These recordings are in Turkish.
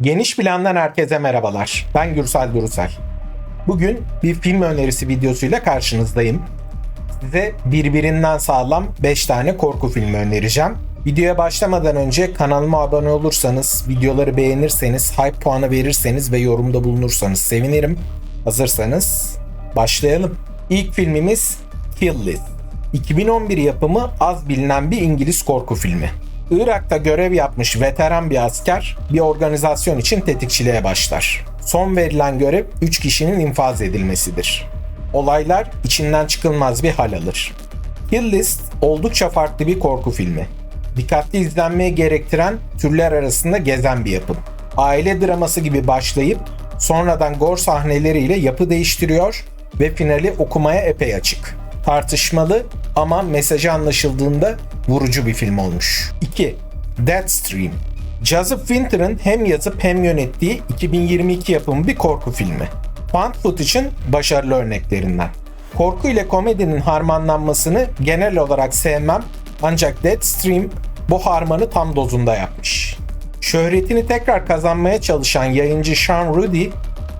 Geniş plandan herkese merhabalar. Ben Gürsel Durusel. Bugün bir film önerisi videosuyla karşınızdayım. Size birbirinden sağlam 5 tane korku filmi önereceğim. Videoya başlamadan önce kanalıma abone olursanız, videoları beğenirseniz, hype puanı verirseniz ve yorumda bulunursanız sevinirim. Hazırsanız başlayalım. İlk filmimiz Kill List. 2011 yapımı az bilinen bir İngiliz korku filmi. Irak'ta görev yapmış veteran bir asker bir organizasyon için tetikçiliğe başlar. Son verilen görev 3 kişinin infaz edilmesidir. Olaylar içinden çıkılmaz bir hal alır. Kill List oldukça farklı bir korku filmi. Dikkatli izlenmeye gerektiren türler arasında gezen bir yapım. Aile draması gibi başlayıp sonradan gore sahneleriyle yapı değiştiriyor ve finali okumaya epey açık. Tartışmalı ama mesajı anlaşıldığında vurucu bir film olmuş. 2. Deadstream Joseph Winter'ın hem yazıp hem yönettiği 2022 yapımı bir korku filmi. Found footage'ın başarılı örneklerinden. Korku ile komedinin harmanlanmasını genel olarak sevmem ancak Deadstream bu harmanı tam dozunda yapmış. Şöhretini tekrar kazanmaya çalışan yayıncı Sean Rudy,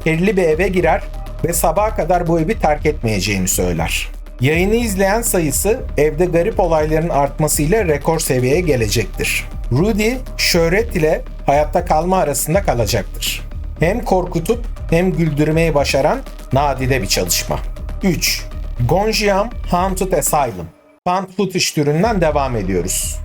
kirli bir eve girer ve sabaha kadar bu evi terk etmeyeceğini söyler. Yayını izleyen sayısı evde garip olayların artmasıyla rekor seviyeye gelecektir. Rudy, şöhret ile hayatta kalma arasında kalacaktır. Hem korkutup hem güldürmeyi başaran nadide bir çalışma. 3. Gonjiam Haunted Asylum Found footage türünden devam ediyoruz.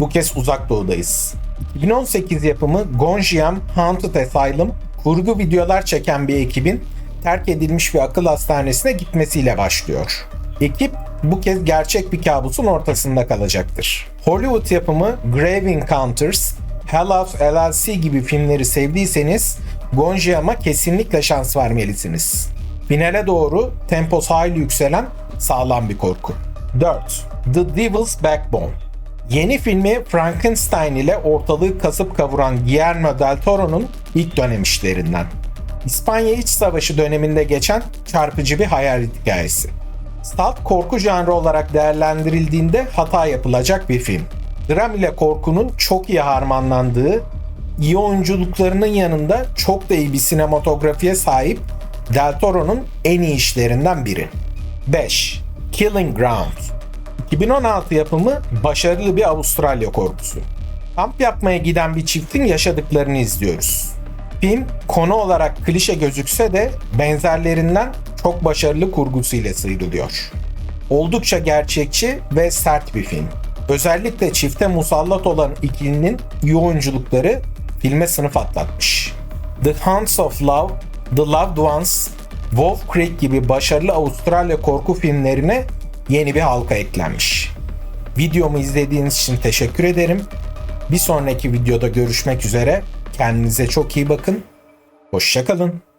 Bu kez uzak doğudayız. 2018 yapımı Gonjiam Haunted Asylum, kurgu videolar çeken bir ekibin terk edilmiş bir akıl hastanesine gitmesiyle başlıyor. Ekip bu kez gerçek bir kabusun ortasında kalacaktır. Hollywood yapımı Grave Encounters, Hell House LLC gibi filmleri sevdiyseniz Gonjiam'a kesinlikle şans vermelisiniz. Finale doğru tempos hayli yükselen sağlam bir korku. 4. The Devil's Backbone Yeni filmi Frankenstein ile ortalığı kasıp kavuran Guillermo del Toro'nun ilk dönem işlerinden. İspanya İç Savaşı döneminde geçen çarpıcı bir hayalet hikayesi. Salt korku janrı olarak değerlendirildiğinde hata yapılacak bir film. Dram ile korkunun çok iyi harmanlandığı, iyi oyunculuklarının yanında çok da iyi bir sinematografiye sahip Del Toro'nun en iyi işlerinden biri. 5. Killing Ground 2016 yapımı başarılı bir Avustralya korkusu. Kamp yapmaya giden bir çiftin yaşadıklarını izliyoruz. Film konu olarak klişe gözükse de benzerlerinden çok başarılı kurgusuyla sıyrılıyor. Oldukça gerçekçi ve sert bir film. Özellikle çifte musallat olan ikilinin iyi oyunculukları filme sınıf atlatmış. The Hounds of Love, The Loved Ones, Wolf Creek gibi başarılı Avustralya korku filmlerine yeni bir halka eklenmiş. Videomu izlediğiniz için teşekkür ederim. Bir sonraki videoda görüşmek üzere. Kendinize çok iyi bakın. Hoşçakalın.